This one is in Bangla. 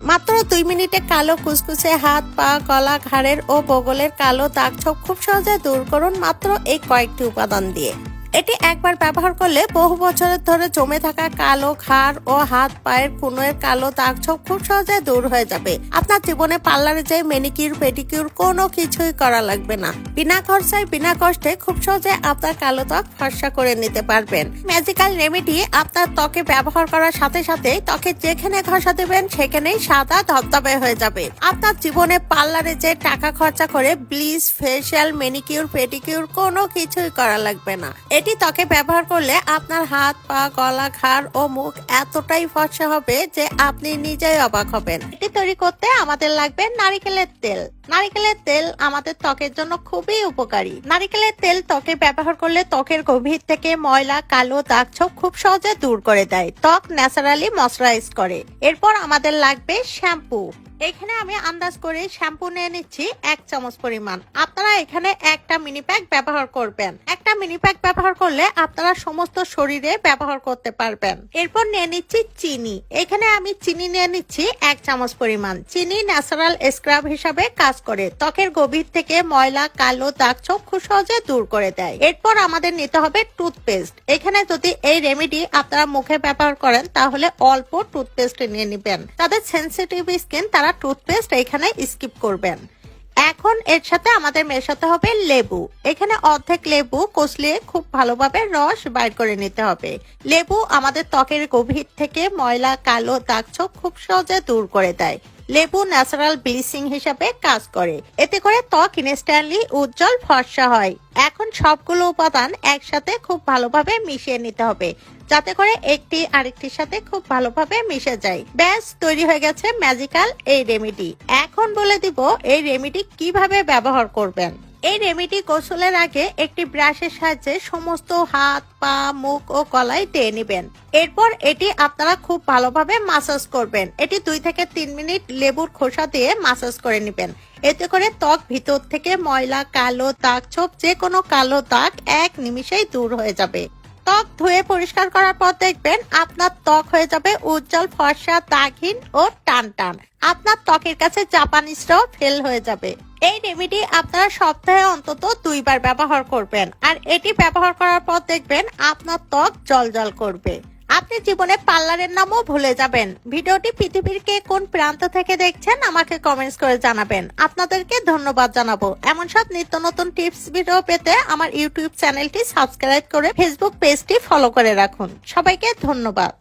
মাত্র দুই মিনিটে কালো কুচকুচে হাত, পা, গলা, ঘাড়ের ও বগলের কালো দাগ ছোপ খুব সহজে দূর করুন মাত্র এই কয়েকটি উপাদান দিয়ে। এটি একবার ব্যবহার করলে বহু বছরের ধরে জমে থাকা কালো ঘাড় ও হাত পায়ের কুনোয়ের কালো দাগ ছোপ খুব সহজে দূর হয়ে যাবে। আপনার জীবনে পার্লারে যে মেনিকিউর পেডিকিউর কোনো কিছুই করা লাগবে না। বিনা খরচায়, বিনা কষ্টে খুব সহজে আপনার কালো ত্বক ফর্সা করে নিতে পারবেন। ম্যাজিক্যাল রেমেডি আপনার ত্বকে ব্যবহার করার সাথে সাথে ত্বকে যেখানে ঘষা দেবেন, সেখানেই সাদা ধবধবে হয়ে যাবে। আপনার জীবনে পার্লারে যে টাকা খরচা করে ব্লিচ ফেসিয়াল মেনিকিউর পেডিকিউর কোনো কিছুই করা লাগবে না। এটি ত্বকে ব্যবহার করলে আপনার হাত, পা, গলা, ঘাড় ও মুখ এতটাই ফর্সা হবে যে আপনি নিজেই অবাক হবেন। এটি তৈরি করতে আমাদের লাগবে নারিকেলের তেল। নারিকেলের তেল আমাদের ত্বকের জন্য খুবই উপকারী। নারিকেলের তেল ত্বকে ব্যবহার করলে ত্বকের গভীর থেকে ময়লা, কালো দাগ ছোপ খুব সহজে দূর করে দেয়। ত্বক ন্যাচারালি ময়শ্চারাইজ করে। এরপর আমাদের লাগবে শ্যাম্পু। এখানে আমি আন্দাজ করে শ্যাম্পু নিয়ে নিচ্ছি এক চামচ পরিমাণ। আপনারা এখানে একটা মিনি প্যাক ব্যবহার করবেন। একটা মিনি প্যাক ব্যবহার করলে আপনারা সমস্ত শরীরে ব্যবহার করতে পারবেন। এরপর নিয়ে নিচ্ছি চিনি। এখানে আমি চিনি নিয়ে নিচ্ছি এক চামচ পরিমাণ। চিনি ন্যাচারাল স্ক্রাব হিসাবে কাজ করে। ত্বকের গভীর থেকে ময়লা, কালো দাগ ছোপ খুব সহজে দূর করে দেয়। এরপর আমাদের নিতে হবে টুথপেস্ট। এখানে যদি এই রেমেডি আপনারা মুখে ব্যবহার করেন, তাহলে অল্প টুথপেস্ট নিয়ে নেবেন। তাদের সেন্সিটিভ স্কিন, তারা টুথপেস্ট এখানে স্কিপ করবেন। এখন এর সাথে আমাদের মেশাতে হবে লেবু। এখানে অর্ধেক লেবু কষলে খুব ভালোভাবে রস বাইর করে নিতে হবে। লেবু আমাদের ত্বকের গভীর থেকে ময়লা, কালো দাগ ছোপ খুব সহজে দূর করে দেয়। লেবু ন্যাচারাল ব্লিচিং হিসাবে কাজ করে। এতে করে ত্বক ইনস্ট্যান্টলি উজ্জ্বল ফর্সা হয়। এখন সবগুলো উপাদান একসাথে খুব ভালোভাবে মিশিয়ে নিতে হবে, যাতে করে একটি আরেকটির সাথে খুব ভালোভাবে মিশে যায়। ব্যাস, তৈরি হয়ে গেছে ম্যাজিক্যাল এই রেমিডি এখন বলে দিব এই রেমিডি কীভাবে ব্যবহার করবেন। এই রেমেডি গোসলের আগে একটি ব্রাশের সাহায্যে সমস্ত হাত, পা, মুখ ও কলাই দিয়ে নেবেন। এরপর এটি আপনারা খুব ভালোভাবে মাসাজ করবেন। এটি দুই থেকে তিন মিনিট লেবুর খোসা দিয়ে মাসাজ করে নেবেন। এতে করে ত্বক ভিতর থেকে ময়লা, কালো দাগ ছোপ যে কোনো কালো দাগ এক নিমিষেই দূর হয়ে যাবে। ত্বক ধুয়ে পরিষ্কার করার পর দেখবেন আপনার ত্বক হয়ে যাবে উজ্জ্বল ফর্সা, দাগহীন ও টান টান আপনার ত্বকের কাছে জাপানিজটাও ফেল হয়ে যাবে। এই রেমেডি আপনারা সপ্তাহে অন্তত দুইবার ব্যবহার করবেন। আর এটি ব্যবহার করার পর দেখবেন আপনার ত্বক জল করবে। আপনি জীবনে পার্লারের নামও ভুলে যাবেন। ভিডিওটি পৃথিবীর কে কোন প্রান্ত থেকে দেখছেন আমাকে কমেন্টস করে জানাবেন। আপনাদেরকে ধন্যবাদ জানাব। এমন সব নিত্য নতুন টিপস ভিডিও পেতে আমার ইউটিউব চ্যানেলটি সাবস্ক্রাইব করে ফেসবুক পেজটি ফলো করে রাখুন। সবাইকে ধন্যবাদ।